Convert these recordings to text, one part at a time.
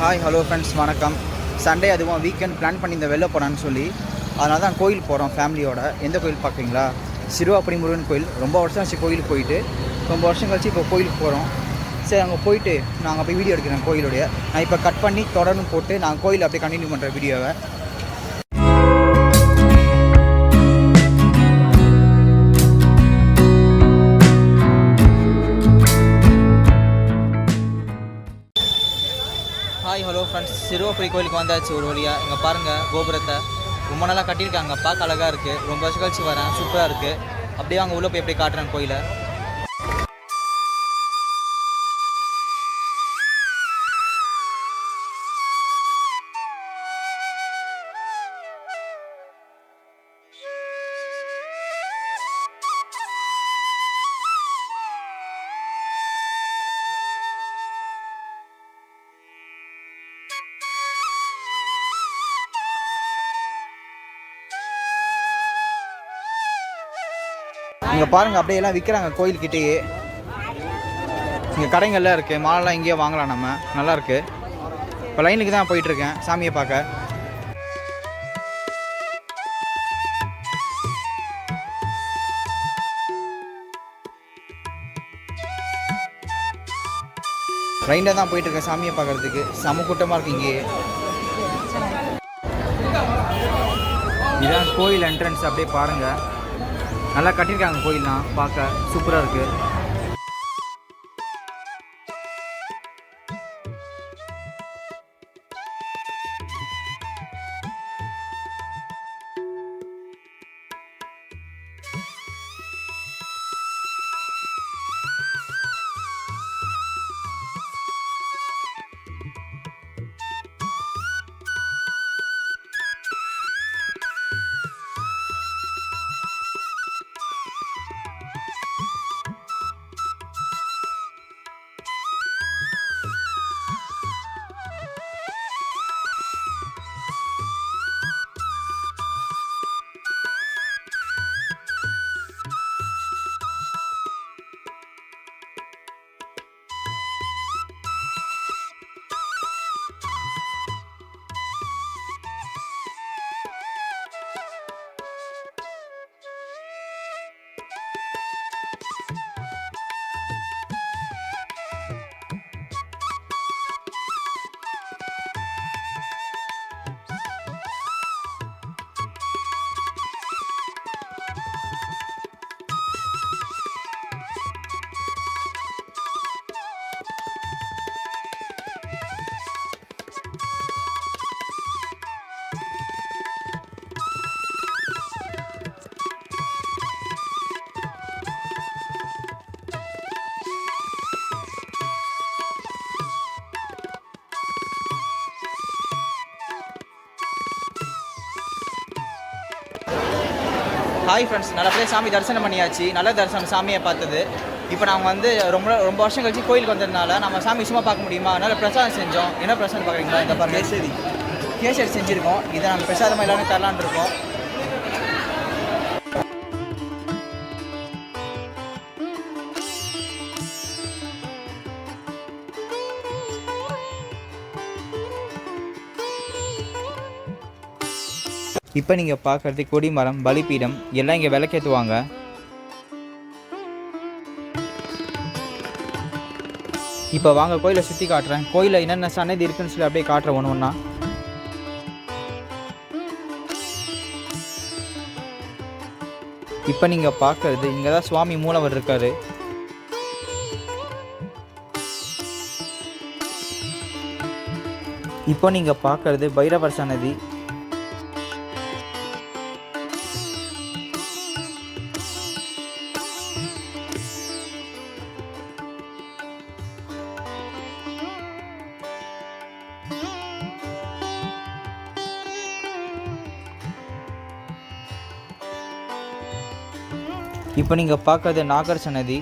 Hi hello friends வணக்கம். Sunday அதுவும் weekend plan பண்ணி இந்த வெளில போகிறான்னு சொல்லி அதனால தான் கோயில் போகிறோம் ஃபேமிலியோட எந்த கோயில் பார்க்குறீங்களா சிறுவாப்படி முருகன் கோயில். ரொம்ப வருஷம் ஆச்சு கோயிலுக்கு போயிட்டு. ரொம்ப வருஷம் கழிச்சு இப்போ கோயிலுக்கு போகிறோம் சரி அங்கே போயிட்டு நாங்கள் போய் வீடியோ எடுக்கிறேன் கோயிலுடைய. நான் இப்போ கட் பண்ணி தொடர்ந்து போட்டு நான் கோயில் அப்படியே கண்டினியூ பண்ணுறேன் வீடியோவை சிறுவாப்படி கோயிலுக்கு வந்தாச்சு ஒரு வழியாக இங்கே பாருங்கள் கோபுரத்தை. ரொம்ப நல்லா கட்டியிருக்காங்க. பார்க்க அழகாக இருக்குது ரொம்ப வருஷம் கழிச்சு வரேன். சூப்பராக இருக்குது அப்படியே அங்கே உள்ளே போய் எப்படி காட்டுறேன் கோயிலை? இங்கே பாருங்கள் அப்படியே எல்லாம் விற்கிறாங்க கோயில்கிட்டேயே. இங்கே கடைங்கள்லாம் இருக்குது மாலெல்லாம் இங்கேயே வாங்கலாம் நம்ம. நல்லாயிருக்கு இப்போ லைனுக்கு தான் போயிட்டுருக்கேன் சாமியை பார்க்க. ட்ரெயினில் தான் போயிட்டுருக்கேன் சாமியை பார்க்கறதுக்கு. செம கூட்டமாக இருக்கு இங்கேயே. இதான் கோயில் என்ட்ரன்ஸ் அப்படியே பாருங்கள் நல்லா கட்டியிருக்காங்க கோயில்லாம் பார்க்க. சூப்பராக இருக்குது ஹாய் ஃப்ரெண்ட்ஸ் நல்லபடியாக சாமி தரிசனம் பண்ணியாச்சு. நல்ல தரிசனம் சாமியை பார்த்தது. இப்போ நாங்கள் வந்து ரொம்ப ரொம்ப வருஷம் கழிச்சு கோயிலுக்கு வந்ததுனால நம்ம சாமி சும்மா பார்க்க முடியுமா? அதனால் பிரசாதம் செஞ்சோம். என்ன பிரசாதம் பார்க்குறீங்களா? இந்த பாருங்க. கேசரி. கேசரி செஞ்சுருக்கோம். இதை நாங்கள் பிரசாதமாக எல்லாரும் தரலான்னு இருக்கோம். இப்போ நீங்கள் பார்க்குறது கொடிமரம் பலிபீடம் எல்லாம் இங்கே விளக்கேற்றுவாங்க இப்போ வாங்க கோயிலை சுற்றி காட்டுறேன். கோயிலில் என்னென்ன சன்னதி இருக்குன்னு சொல்லி அப்படியே காட்டுறேன் ஒன்று ஒன்றா இப்போ நீங்கள் பார்க்குறது இங்கே தான் சுவாமி மூலவர் இருக்காரு. இப்போ நீங்கள் பார்க்குறது பைரவர் சன்னதி. இப்போ நீங்கள் பார்க்கறது நாகர் சன்னதி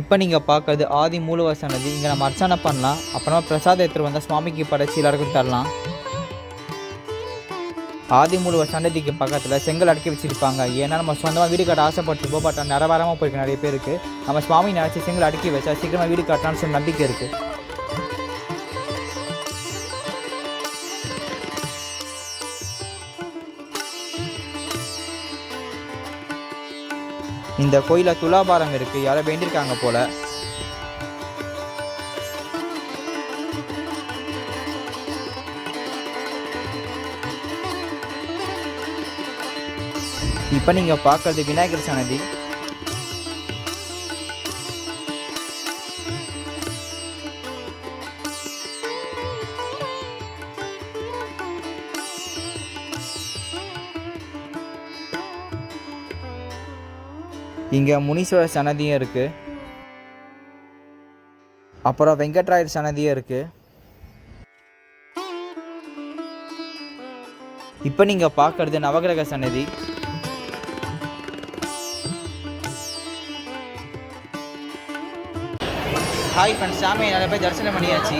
இப்போ நீங்கள் பார்க்கறது ஆதி மூலவர் சன்னதி இங்கே நம்ம அர்ச்சனை பண்ணலாம். அப்புறமா பிரசாதம் எடுத்துகிட்டு வந்தால் சுவாமிக்கு படைச்சி எல்லாருக்கும் தரலாம். ஆதி மூலவர் சன்னதிக்கு பக்கத்தில் செங்கல் அடக்கி வச்சுருப்பாங்க. ஏன்னா நம்ம சொந்தமாக வீடு கட்ட ஆசைப்பட்டிருப்போம் பட் நிறவரமாக போயிருக்கு நிறைய பேருக்கு. நம்ம சுவாமி நினச்சி செங்கல் அடக்கி வச்சா சீக்கிரமாக வீடு கட்டலாம்னு சொல்லி நம்பிக்கை இருக்குது இந்த கோயிலில் துலாபாரம் இருக்குது யாரோ வேண்டியிருக்காங்க போல். இப்போ நீங்கள் பார்க்கறது விநாயகர் சன்னதி. இங்கே முனீஸ்வரர் சன்னதியும் இருக்குது அப்புறம் வெங்கட்ராயர் சன்னதியும் இருக்குது இப்போ நீங்கள் பார்க்கறது நவகிரக சன்னதி. ஹாய் ஃப்ரெண்ட்ஸ் சாமியை நிறைய பேர் தரிசனம் பண்ணியாச்சு.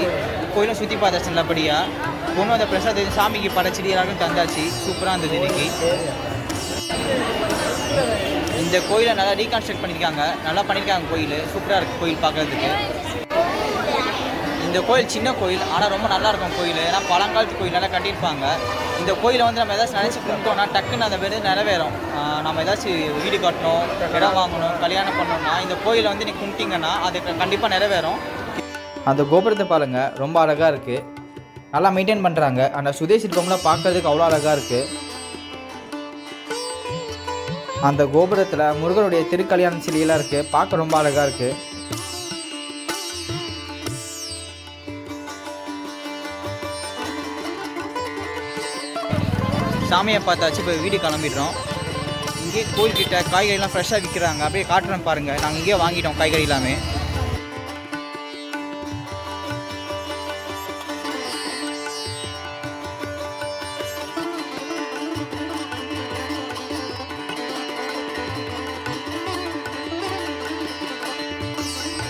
கோயிலும் சுற்றி பார்த்த தரிசனம் நல்லபடியாக பொண்ணு அந்த பிரசாதம் சாமிக்கு படைச்சிட்டு எல்லாருக்கும் தந்தாச்சு. சூப்பராக இருந்தது இன்னைக்கு. இந்த கோயிலை நல்லா ரீகான்ஸ்ட்ரக்ட் பண்ணியிருக்காங்க. நல்லா பண்ணியிருக்காங்க கோயில். சூப்பராக இருக்குது கோயில் பார்க்குறதுக்கு. இந்த கோயில் சின்ன கோயில் ஆனால் ரொம்ப நல்லா இருக்கும் கோயில். ஏன்னா பழங்காலத்து கோயில் நல்லா கட்டியிருப்பாங்க. இந்த கோயிலை வந்து நம்ம ஏதாச்சும் நினச்சி கும்பிட்டோம்னா டக்குன்னு அந்த வேறு நிறைவேறும். நம்ம ஏதாச்சும் வீடு கட்டணும் இடம் வாங்கணும் கல்யாணம் பண்ணணும்னா இந்த கோயிலை வந்து நீ கும்பிட்டீங்கன்னா அது கண்டிப்பாக நிறைவேறும். அந்த கோபுரத்தை பாருங்கள் ரொம்ப அழகாக இருக்குது நல்லா மெயின்டைன் பண்ணுறாங்க அந்த சுதேஷ் சிற்பம்லாம் பார்க்கறதுக்கு அவ்வளோ அழகாக இருக்குது அந்த கோபுரத்தில் முருகனுடைய திருக்கல்யாண சிலையெல்லாம் இருக்குது பார்க்க ரொம்ப அழகாக இருக்குது சாமியை பார்த்தாச்சு இப்போ வீடு கிளம்பிடுறோம். இங்கே கோயில்கிட்ட காய்கறிலாம் ஃப்ரெஷ்ஷாக விற்கிறாங்க அப்படியே காட்டுறேன் பாருங்கள் நாங்கள் இங்கேயே வாங்கிட்டோம் காய்கறி எல்லாமே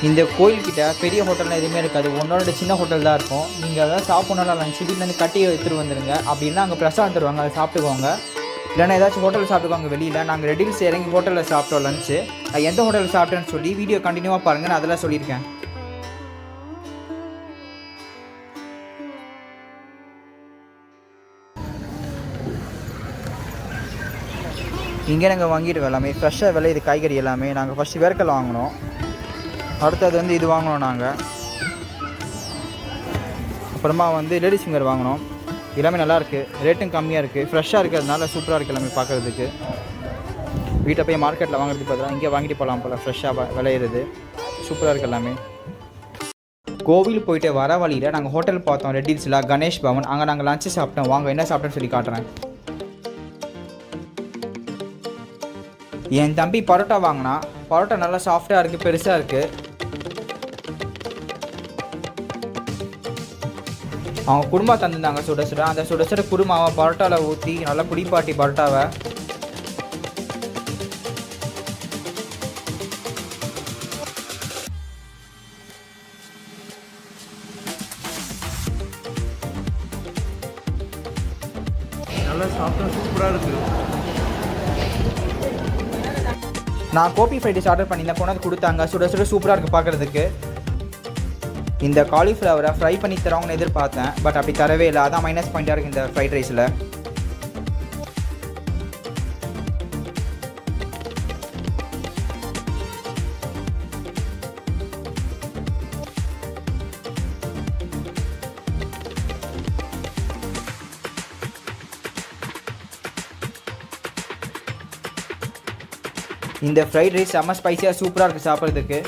இந்த கோயில்கிட்ட பெரிய ஹோட்டல்லாம் எதுவுமே இருக்காது. ஒன்னோட சின்ன ஹோட்டல் தான் இருக்கும். நீங்கள் அதாவது சாப்பிட்ணும்னா லஞ்ச் வீட்டிலேருந்து கட்டி எடுத்துகிட்டு வந்துடுங்க அப்படின்னா அங்கே பிரசாதம் தருவாங்க அதை சாப்பிட்டுக்கோங்க. இல்லைன்னா ஏதாச்சும் ஹோட்டலில் சாப்பிட்டுக்கோங்க வெளியில். நாங்கள் ரெடில்ஸ் இறங்கி ஹோட்டலில் சாப்பிட்டோம் லஞ்சு எந்த ஹோட்டலில் சாப்பிட்டேன்னு சொல்லி வீடியோ கண்டினியூவாக பாருங்கள் நான் அதெல்லாம் சொல்லியிருக்கேன். இங்கே நாங்கள் வாங்கிட்டு எல்லாமே ஃப்ரெஷ்ஷாக விளையுது காய்கறி எல்லாமே. நாங்கள் ஃபஸ்ட்டு வேர்க்கல் வாங்கினோம். அடுத்தது வந்து இது வாங்கினோம் நாங்கள் அப்புறமா வந்து லேடிஸ் ஃபிங்கர் வாங்கினோம். எல்லாமே நல்லா இருக்குது ரேட்டும் கம்மியாக இருக்குது ஃப்ரெஷ்ஷாக இருக்கிறதுனால சூப்பராக இருக்குது எல்லாமே பார்க்குறதுக்கு. வீட்டை போய் மார்க்கெட்டில் வாங்குறதுக்கு பதிலாக இங்கே வாங்கிட்டு போகலாம் போல். ஃப்ரெஷ்ஷாக விளையிறது. சூப்பராக இருக்குது எல்லாமே. கோவில் போயிட்டு வர வழியில் நாங்கள் ஹோட்டல் பார்த்தோம். ரெட்டில்ஸில் கணேஷ் பவன். அங்கே நாங்கள் லஞ்சு சாப்பிட்டோம். வாங்க என்ன சாப்பிட்டோன்னு சொல்லி காட்டுறேன். என் தம்பி பரோட்டா வாங்கினா பரோட்டா நல்லா சாஃப்டாக இருக்குது பெருசாக இருக்குது அவங்க குருமா தந்துருந்தாங்க. சுட சுட. அந்த சுட சுட குருமாவை பரோட்டாவில் ஊற்றி நல்லா குடிப்பாட்டி பரோட்டாவை. நல்லா சாப்பிட்டா சூப்பராக இருக்குது நான் கோபி ஃப்ரைட் ரைஸ் ஆர்டர் பண்ணியிருந்தேன். கொண்டாந்து கொடுத்தாங்க. சுட சுட சூப்பராக இருக்குது பார்க்குறதுக்கு இந்த காலிஃப்ளவரை ஃப்ரை பண்ணி தரவங்கன்னு எதிர்பார்த்தேன். பட் அப்படி தரவே இல்லை. அதான் மைனஸ் பாயிண்ட்டாக இருக்குது இந்த ஃப்ரைட் ரைஸில் இந்த ஃப்ரைட் ரைஸ் செம்ம ஸ்பைசியாக சூப்பராக இருக்குது சாப்பிட்றதுக்கு.